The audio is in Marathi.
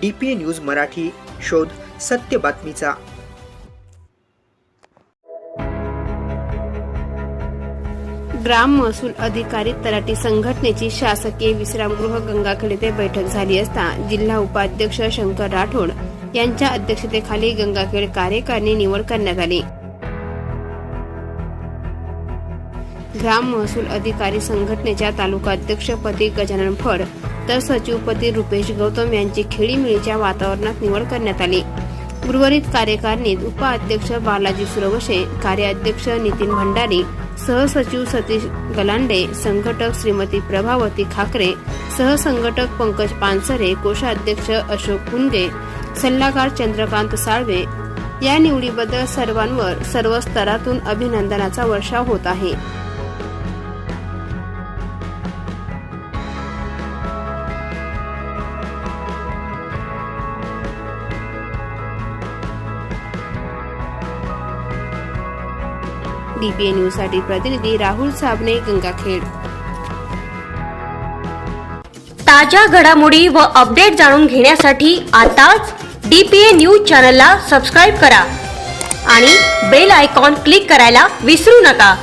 डी पी न्यूज मराठी शोध सत्य बातमीचा. ग्राम महसूल अधिकारी तलाठी संघटनेची शासकीय विश्रामगृह गंगाखेड येथे बैठक झाली असता जिल्हा उपाध्यक्ष शंकर राठोड यांच्या अध्यक्षतेखाली गंगाखेड कार्यकारिणी निवड करण्यात आली. ग्राम महसूल अधिकारी संघटनेच्या तालुकाध्यक्षपदी गजानन फड तर सचिवपदी रुपेश गौतम यांची खेळीमेळीच्या वातावरणात निवड करण्यात आली. उर्वरित कार्यकारिणीत उपाध्यक्ष बालाजी सुरवशे कार्याध्यक्ष नितीन भंडारी सहसचिव सतीश गलांडे संघटक श्रीमती प्रभावती खाकरे सहसंघटक पंकज पानसरे कोषाध्यक्ष अशोक कुंगे सल्लागार चंद्रकांत साळवे. या निवडीबद्दल सर्वांवर सर्व स्तरातून अभिनंदनाचा वर्षाव होत आहे. डीपीए न्यूजसाठी प्रतिनिधी राहुल साबणे गंगाखेड. ताज्या घडामोडी व अपडेट जाणून घेण्यासाठी आताच डी पी ए न्यूज चॅनलला सबस्क्राईब करा आणि बेल आयकॉन क्लिक करायला विसरू नका.